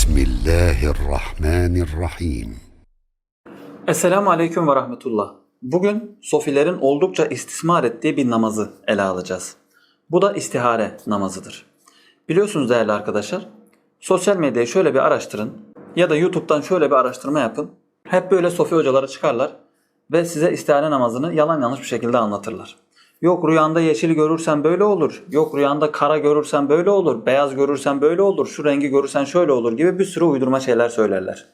بسم الله الرحمن الرحيم Esselamu Aleyküm ve Rahmetullah. Bugün sofilerin oldukça istismar ettiği bir namazı ele alacağız. Bu da istihare namazıdır. Biliyorsunuz değerli arkadaşlar, sosyal medyayı şöyle bir araştırın ya da YouTube'dan şöyle bir araştırma yapın. Hep böyle sofi hocaları çıkarlar ve size istihare namazını yalan yanlış bir şekilde anlatırlar. Yok rüyanda yeşil görürsen böyle olur. Yok rüyanda kara görürsen böyle olur. Beyaz görürsen böyle olur. Şu rengi görürsen şöyle olur gibi bir sürü uydurma şeyler söylerler.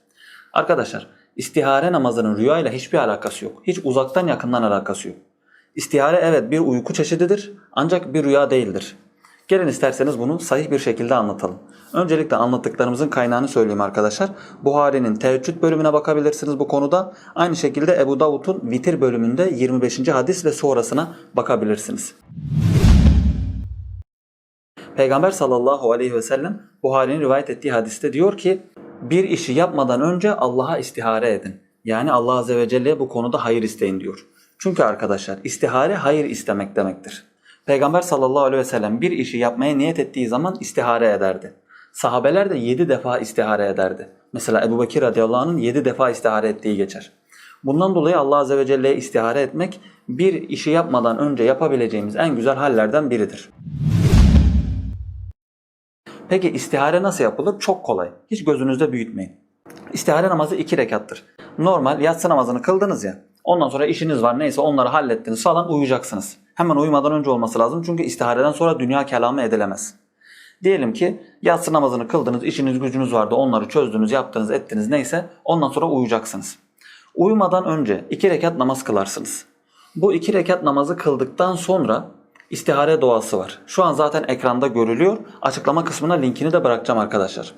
Arkadaşlar istihare namazının rüyayla hiçbir alakası yok. Hiç uzaktan yakından alakası yok. İstihare evet bir uyku çeşididir ancak bir rüya değildir. Gelin isterseniz bunu sahih bir şekilde anlatalım. Öncelikle anlattıklarımızın kaynağını söyleyeyim arkadaşlar. Buhari'nin teheccüd bölümüne bakabilirsiniz bu konuda. Aynı şekilde Ebu Davud'un vitir bölümünde 25. hadis ve sonrasına bakabilirsiniz. Peygamber sallallahu aleyhi ve sellem Buhari'nin rivayet ettiği hadiste diyor ki bir işi yapmadan önce Allah'a istihare edin. Yani Allah azze ve celle'ye bu konuda hayır isteyin diyor. Çünkü arkadaşlar istihare hayır istemek demektir. Peygamber sallallahu aleyhi ve sellem bir işi yapmaya niyet ettiği zaman istihare ederdi. Sahabeler de 7 defa istihare ederdi. Mesela Ebu Bekir radıyallahu anh'ın 7 defa istihare ettiği geçer. Bundan dolayı Allah azze ve celle'ye istihare etmek bir işi yapmadan önce yapabileceğimiz en güzel hallerden biridir. Peki istihare nasıl yapılır? Çok kolay. Hiç gözünüzde büyütmeyin. İstihare namazı iki rekattır. Normal yatsı namazını kıldınız ya. Ondan sonra işiniz var neyse onları hallettiniz falan uyuyacaksınız. Hemen uyumadan önce olması lazım çünkü istihareden sonra dünya kelamı edilemez. Diyelim ki yatsı namazını kıldınız, işiniz gücünüz vardı, onları çözdünüz, yaptınız, ettiniz neyse ondan sonra uyuyacaksınız. Uyumadan önce iki rekat namaz kılarsınız. Bu iki rekat namazı kıldıktan sonra istihare duası var. Şu an zaten ekranda görülüyor. Açıklama kısmına linkini de bırakacağım arkadaşlar.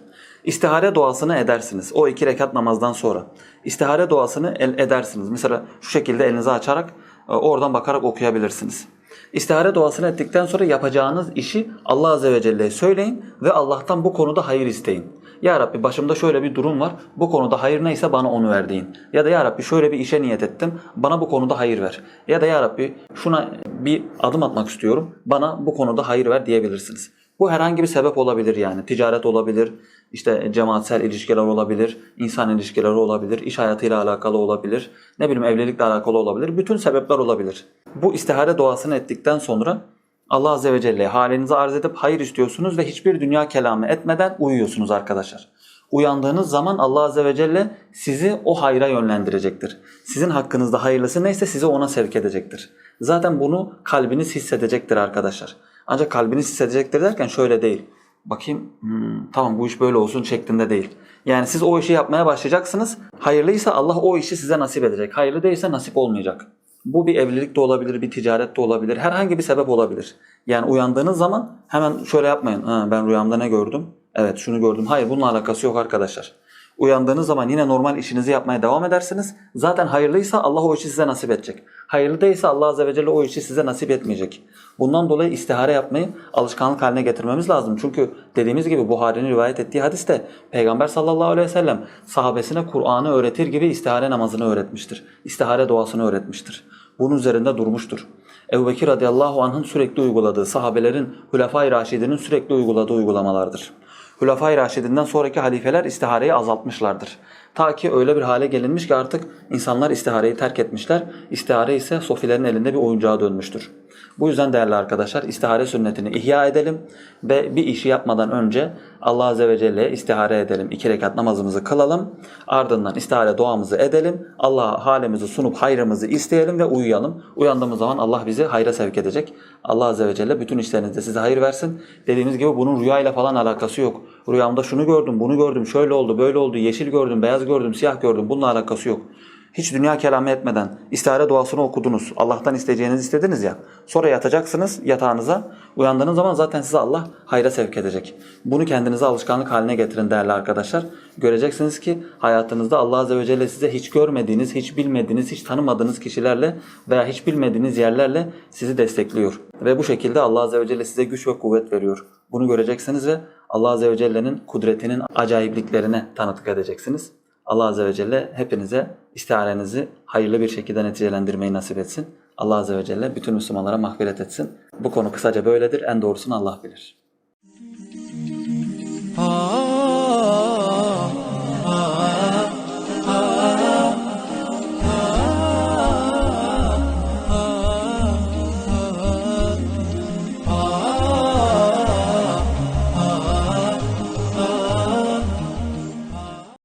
İstihare duasını edersiniz. O iki rekat namazdan sonra. İstihare duasını edersiniz. Mesela şu şekilde elinizi açarak e, oradan bakarak okuyabilirsiniz. İstihare duasını ettikten sonra yapacağınız işi Allah Azze ve Celle'ye söyleyin ve Allah'tan bu konuda hayır isteyin. Ya Rabbi başımda şöyle bir durum var. Bu konuda hayır neyse bana onu ver. Ya da Ya Rabbi şöyle bir işe niyet ettim. Bana bu konuda hayır ver. Ya da Ya Rabbi şuna bir adım atmak istiyorum. Bana bu konuda hayır ver diyebilirsiniz. Bu herhangi bir sebep olabilir yani. Ticaret olabilir, işte cemaatsel ilişkiler olabilir, insan ilişkileri olabilir, iş hayatıyla alakalı olabilir, ne bileyim evlilikle alakalı olabilir. Bütün sebepler olabilir. Bu istihare duasını ettikten sonra Allah Azze ve Celle'ye halinizi arz edip hayır istiyorsunuz ve hiçbir dünya kelamı etmeden uyuyorsunuz arkadaşlar. Uyandığınız zaman Allah Azze ve Celle sizi o hayra yönlendirecektir. Sizin hakkınızda hayırlısı neyse sizi ona sevk edecektir. Zaten bunu kalbiniz hissedecektir arkadaşlar. Ancak kalbiniz hissedecektir derken şöyle değil. Bakayım hmm, tamam bu iş böyle olsun şeklinde değil. Yani siz o işi yapmaya başlayacaksınız. Hayırlıysa Allah o işi size nasip edecek. Hayırlı değilse nasip olmayacak. Bu bir evlilik de olabilir, bir ticaret de olabilir. Herhangi bir sebep olabilir. Yani uyandığınız zaman hemen şöyle yapmayın. Ha, ben rüyamda ne gördüm? Evet şunu gördüm. Hayır bununla alakası yok arkadaşlar. Uyandığınız zaman yine normal işinizi yapmaya devam edersiniz. Zaten hayırlıysa Allah o işi size nasip edecek. Hayırlı değilse Allah Azze ve Celle o işi size nasip etmeyecek. Bundan dolayı istihare yapmayı alışkanlık haline getirmemiz lazım. Çünkü dediğimiz gibi Buhari'nin rivayet ettiği hadiste Peygamber sallallahu aleyhi ve sellem sahabesine Kur'an'ı öğretir gibi istihare namazını öğretmiştir. İstihare duasını öğretmiştir. Bunun üzerinde durmuştur. Ebu Bekir radıyallahu anh'ın sürekli uyguladığı, sahabelerin, Hulefai Raşidinin sürekli uyguladığı uygulamalardır. Hulefai Raşidinden sonraki halifeler istihareyi azaltmışlardır. Ta ki öyle bir hale gelinmiş ki artık insanlar istihareyi terk etmişler. İstihare ise sofilerin elinde bir oyuncağa dönmüştür. Bu yüzden değerli arkadaşlar istihare sünnetini ihya edelim ve bir işi yapmadan önce Allah Azze ve Celle'ye istihare edelim. İki rekat namazımızı kılalım. Ardından istihare duamızı edelim. Allah'a halimizi sunup hayrımızı isteyelim ve uyuyalım. Uyandığımız zaman Allah bizi hayra sevk edecek. Allah Azze ve Celle bütün işlerinizde size hayır versin. Dediğimiz gibi bunun rüyayla falan alakası yok. Rüyamda şunu gördüm, bunu gördüm, şöyle oldu, böyle oldu, yeşil gördüm, beyaz gördüm, siyah gördüm. Bununla alakası yok. Hiç dünya kelamı etmeden istihare duasını okudunuz. Allah'tan isteyeceğinizi istediniz ya. Sonra yatacaksınız yatağınıza. Uyandığınız zaman zaten size Allah hayra sevk edecek. Bunu kendinize alışkanlık haline getirin değerli arkadaşlar. Göreceksiniz ki hayatınızda Allah Azze ve Celle size hiç görmediğiniz, hiç bilmediğiniz, hiç tanımadığınız kişilerle veya hiç bilmediğiniz yerlerle sizi destekliyor. Ve bu şekilde Allah Azze ve Celle size güç ve kuvvet veriyor. Bunu göreceksiniz ve Allah Azze ve Celle'nin kudretinin acayipliklerine tanıklık edeceksiniz. Allah Azze ve Celle hepinize istiharenizi hayırlı bir şekilde neticelendirmeyi nasip etsin. Allah Azze ve Celle bütün Müslümanlara mağfiret etsin. Bu konu kısaca böyledir. En doğrusunu Allah bilir.